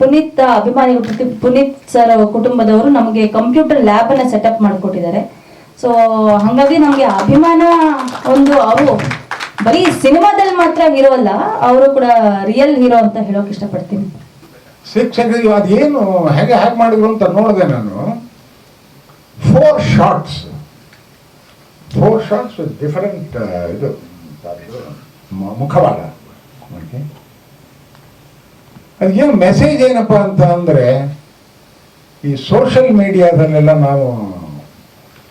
ಪುನೀತ್ ಅಭಿಮಾನಿ ಪುನೀತ್ ಸರ್ ಕುಟುಂಬದವರು ನಮಗೆ ಕಂಪ್ಯೂಟರ್ ಲ್ಯಾಬ್ ಅನ್ನ ಸೆಟಪ್ ಮಾಡಿಕೊಟ್ಟಿದ್ದಾರೆ. ಸೊ ಹಾಗಾಗಿ ನಮಗೆ ಅಭಿಮಾನ ಒಂದು ಅವರು ಬರೀ ಸಿನಿಮಾದಲ್ಲಿ ಮಾತ್ರ ಹೀರೋ ಅಲ್ಲ ಅವರು ಕೂಡ ರಿಯಲ್ ಹೀರೋ ಅಂತ ಹೇಳೋಕೆ ಇಷ್ಟಪಡ್ತೀನಿ. ಶಿಕ್ಷಕರಿಗೆ ಅದೇನು ಹೇಗೆ ಹ್ಯಾಕ್ ಮಾಡಿದ್ರು ಅಂತ ನೋಡಿದೆ ನಾನು. Four shorts four shorts different ಇದು ಮುಖವಾಡ. ಅದಕ್ಕೇನು ಮೆಸೇಜ್ ಏನಪ್ಪ ಅಂತ ಅಂದರೆ, ಈ ಸೋಷಲ್ ಮೀಡಿಯಾದಲ್ಲೆಲ್ಲ ನಾವು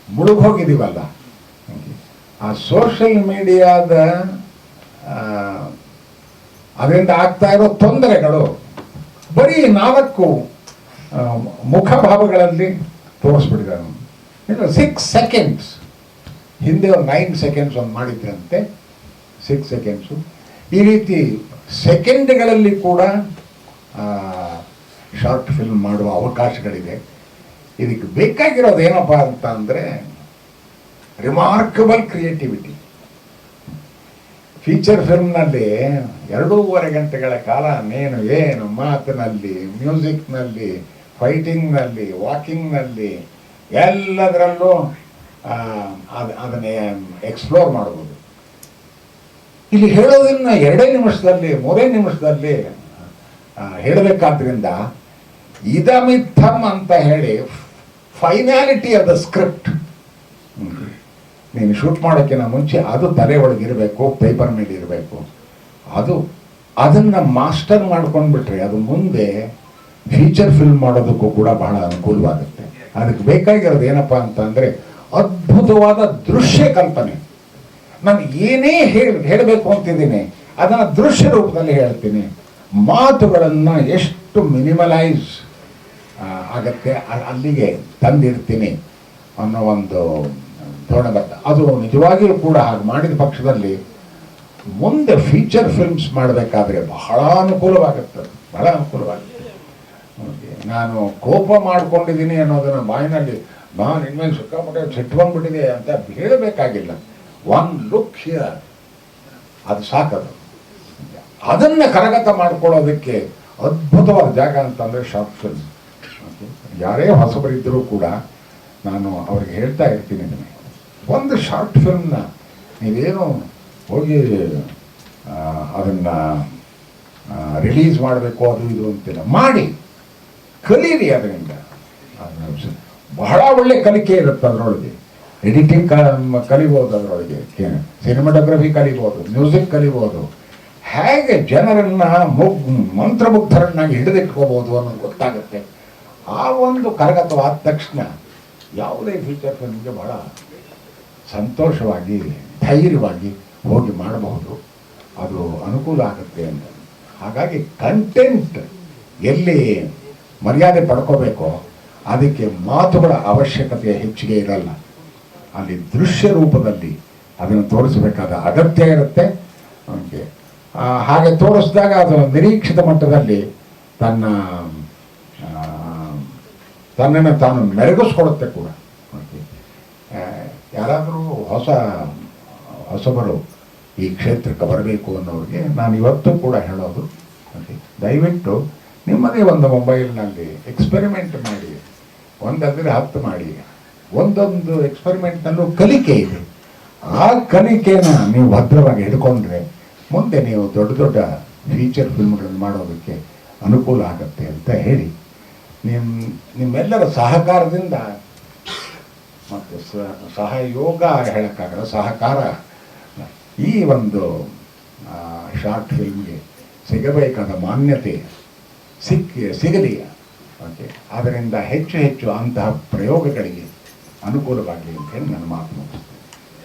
ಮುಳುಗೋಗಿದ್ದೀವಲ್ಲ ಆ ಸೋಷಲ್ ಮೀಡಿಯಾದ ಅದರಿಂದ ಆಗ್ತಾ ಇರೋ ತೊಂದರೆಗಳು ಬರೀ ನಾಲ್ಕು ಮುಖಭಾವಗಳಲ್ಲಿ ತೋರಿಸ್ಬಿಟ್ಟಿದ್ದಾರೆ. ಸಿಕ್ಸ್ ಸೆಕೆಂಡ್ಸ್ ಹಿಂದೆ ಒಂದು ನೈನ್ ಸೆಕೆಂಡ್ಸ್ ಒಂದು ಮಾಡಿದ್ರಂತೆ. ಸಿಕ್ಸ್ ಸೆಕೆಂಡ್ಸು ಈ ರೀತಿ ಸೆಕೆಂಡ್ಗಳಲ್ಲಿ ಕೂಡ ಶಾರ್ಟ್ ಫಿಲ್ಮ್ ಮಾಡುವ ಅವಕಾಶಗಳಿದೆ. ಇದಕ್ಕೆ ಬೇಕಾಗಿರೋದು ಏನಪ್ಪ ಅಂತ ಅಂದರೆ ರಿಮಾರ್ಕಬಲ್ ಕ್ರಿಯೇಟಿವಿಟಿ ಫೀಚರ್ ಫಿಲ್ಮ್ನಲ್ಲಿ ಎರಡೂವರೆ ಗಂಟೆಗಳ ಕಾಲ ನೇನು ಏನು ಮಾತಿನಲ್ಲಿ ಮ್ಯೂಸಿಕ್ನಲ್ಲಿ ಫೈಟಿಂಗ್ನಲ್ಲಿ ವಾಕಿಂಗ್ನಲ್ಲಿ ಎಲ್ಲದರಲ್ಲೂ ಅದು ಅದ್- ಅದನ್ನೇ ಎಕ್ಸ್ಪ್ಲೋರ್ ಮಾಡ್ಬೋದು. ಇಲ್ಲಿ ಹೇಳೋದನ್ನ ಎರಡೇ ನಿಮಿಷದಲ್ಲಿ, ಮೂರೇ ನಿಮಿಷದಲ್ಲಿ ಹೇಳಬೇಕಾದ್ರಿಂದ ಇದಮಿತ್ತಮ್ ಅಂತ ಹೇಳಿ ಫೈನಾಲಿಟಿ ಆಫ್ ದ ಸ್ಕ್ರಿಪ್ಟ್ ನೀನು ಶೂಟ್ ಮಾಡೋಕ್ಕಿಂತ ಮುಂಚೆ ಅದು ತಲೆ ಒಳಗೆ ಇರಬೇಕು, ಪೇಪರ್ ಮೇಲೆ ಇರಬೇಕು. ಅದು ಅದನ್ನ ಮಾಸ್ಟರ್ ಮಾಡ್ಕೊಂಡ್ಬಿಟ್ರೆ ಅದು ಮುಂದೆ ಫೀಚರ್ ಫಿಲ್ಮ್ ಮಾಡೋದಕ್ಕೂ ಕೂಡ ಬಹಳ ಅನುಕೂಲವಾಗುತ್ತೆ. ಅದಕ್ಕೆ ಬೇಕಾಗಿರೋದು ಏನಪ್ಪ ಅಂತ ಅಂದ್ರೆ ಅದ್ಭುತವಾದ ದೃಶ್ಯ ಕಲ್ಪನೆ. ನಾನು ಏನೇ ಹೇಳಿ, ಹೇಳಬೇಕು ಅಂತಿದ್ದೀನಿ, ಅದನ್ನು ದೃಶ್ಯ ರೂಪದಲ್ಲಿ ಹೇಳ್ತೀನಿ. ಮಾತುಗಳನ್ನು ಎಷ್ಟು ಮಿನಿಮಲೈಸ್ ಆಗತ್ತೆ ಅಲ್ಲಿಗೆ ತಂದಿರ್ತೀನಿ ಅನ್ನೋ ಒಂದು ಧೋರಣೆ ಬರ್ತದೆ. ಅದು ನಿಜವಾಗಿಯೂ ಕೂಡ ಹಾಗೆ ಮಾಡಿದ ಪಕ್ಷದಲ್ಲಿ ಮುಂದೆ ಫೀಚರ್ ಫಿಲ್ಮ್ಸ್ ಮಾಡಬೇಕಾದ್ರೆ ಬಹಳ ಅನುಕೂಲವಾಗುತ್ತೆ ಬಹಳ ಅನುಕೂಲವಾಗುತ್ತೆ. ನಾನು ಕೋಪ ಮಾಡ್ಕೊಂಡಿದ್ದೀನಿ ಅನ್ನೋದನ್ನ ಬಾಯಿನಲ್ಲಿ ನಾನು ಇನ್ಮೇಲೆ ಸಿಕ್ಕಾಪಟ್ಟೆ ಬಂದ್ಬಿಟ್ಟಿದೆ ಅಂತ ಹೇಳಬೇಕಾಗಿಲ್ಲ. ಒನ್ ಲುಕ್ ಹಿಯರ್ ಅದು ಸಾಕದು. ಅದನ್ನ ಕರಗತ ಮಾಡ್ಕೊಳ್ಳೋದಕ್ಕೆ ಅದ್ಭುತವಾದ ಜಾಗ ಅಂತಂದರೆ ಶಾರ್ಟ್ ಫಿಲ್ಮ್. ಯಾರೇ ಹೊಸಬರಿದ್ದರೂ ಕೂಡ ನಾನು ಅವ್ರಿಗೆ ಹೇಳ್ತಾ ಇರ್ತೀನಿ ನಿಮಗೆ ಒಂದು ಶಾರ್ಟ್ ಫಿಲ್ಮ್ನ ನೀವೇನು ಹೋಗಿ ಅದನ್ನು ರಿಲೀಸ್ ಮಾಡಬೇಕು, ಅದು ಇದು ಅಂತಿಲ್ಲ ಮಾಡಿ. ಕಲೀರಿ ಅದರಿಂದ. ಅದು ಬಹಳ ಒಳ್ಳೆ ಕಲಿಕೆ ಇರುತ್ತೆ ಅದರೊಳಗೆ. ಎಡಿಟಿಂಗ್ ಕಲಿಬೋದು ಅದರೊಳಗೆ. ಸಿನಿಮಾಟೋಗ್ರಫಿ ಕಲಿಬೋದು, ಮ್ಯೂಸಿಕ್ ಕಲಿಬೋದು. ಹೇಗೆ ಜನರನ್ನ ಮುಗ್, ಮಂತ್ರಮುಗ್ಧರನ್ನಾಗಿ ಹಿಡಿದಿಟ್ಕೋಬೋದು ಅನ್ನೋದು ಗೊತ್ತಾಗುತ್ತೆ. ಆ ಒಂದು ಕರಗತವಾದ ತಕ್ಷಣ ಯಾವುದೇ ಫೀಚರ್ ಫಿಲ್ಮ್ಗೆ ಬಹಳ ಸಂತೋಷವಾಗಿ, ಧೈರ್ಯವಾಗಿ ಹೋಗಿ ಮಾಡಬಹುದು. ಅದು ಅನುಕೂಲ ಆಗುತ್ತೆ ಅಂತ. ಹಾಗಾಗಿ ಕಂಟೆಂಟ್ ಎಲ್ಲಿ ಮರ್ಯಾದೆ ಪಡ್ಕೋಬೇಕೋ ಅದಕ್ಕೆ ಮಾತುಗಳ ಅವಶ್ಯಕತೆ ಹೆಚ್ಚಿಗೆ ಇರಲ್ಲ. ಅಲ್ಲಿ ದೃಶ್ಯ ರೂಪದಲ್ಲಿ ಅದನ್ನು ತೋರಿಸಬೇಕಾದ ಅಗತ್ಯ ಇರುತ್ತೆ. ಹಾಗೆ ತೋರಿಸಿದಾಗ ಅದು ನಿರೀಕ್ಷಿತ ಮಟ್ಟದಲ್ಲಿ ತನ್ನ ತನ್ನನ್ನು ತಾನು ಮೆರಗಿಸ್ಕೊಡುತ್ತೆ ಕೂಡ. ಯಾರಾದರೂ ಹೊಸ, ಹೊಸಬರು ಈ ಕ್ಷೇತ್ರಕ್ಕೆ ಬರಬೇಕು ಅನ್ನೋರಿಗೆ ನಾನು ಇವತ್ತು ಕೂಡ ಹೇಳೋದು. ದಯವಿಟ್ಟು ನಿಮ್ಮದೇ ಒಂದು ಮೊಬೈಲ್ನಲ್ಲಿ ಎಕ್ಸ್ಪೆರಿಮೆಂಟ್ ಮಾಡಿ, ಒಂದಂದರೆ ಹತ್ತು ಮಾಡಿ ಒಂದೊಂದು ಎಕ್ಸ್ಪೆರಿಮೆಂಟ್ನಲ್ಲೂ ಕಲಿಕೆ ಇದೆ ಆ ಕಲಿಕೆನ ನೀವು ಭದ್ರವಾಗಿ ಹಿಡ್ಕೊಂಡ್ರೆ ಮುಂದೆ ನೀವು ದೊಡ್ಡ ದೊಡ್ಡ ಫೀಚರ್ ಫಿಲ್ಮ್ಗಳನ್ನು ಮಾಡೋದಕ್ಕೆ ಅನುಕೂಲ ಆಗುತ್ತೆ ಅಂತ ಹೇಳಿ. ನಿಮ್ಮ ನಿಮ್ಮೆಲ್ಲರ ಸಹಕಾರದಿಂದ ಮತ್ತು ಸಹಯೋಗ ಹೇಳೋಕ್ಕಾಗಲ್ಲ, ಸಹಕಾರ. ಈ ಒಂದು ಶಾರ್ಟ್ ಫಿಲ್ಮ್ಗೆ ಸಿಗಬೇಕಾದ ಮಾನ್ಯತೆ ಸಿಕ್ಕಿ ಸಿಗಲಿ ಓಕೆ. ಅದರಿಂದ ಹೆಚ್ಚು ಹೆಚ್ಚು ಅಂತಹ ಪ್ರಯೋಗಗಳಿಗೆ ಅನುಕೂಲವಾಗಲಿ ಅಂತ ಹೇಳಿ ನನ್ನ ಮಾತು ಮುಗಿಸ್ತೇನೆ.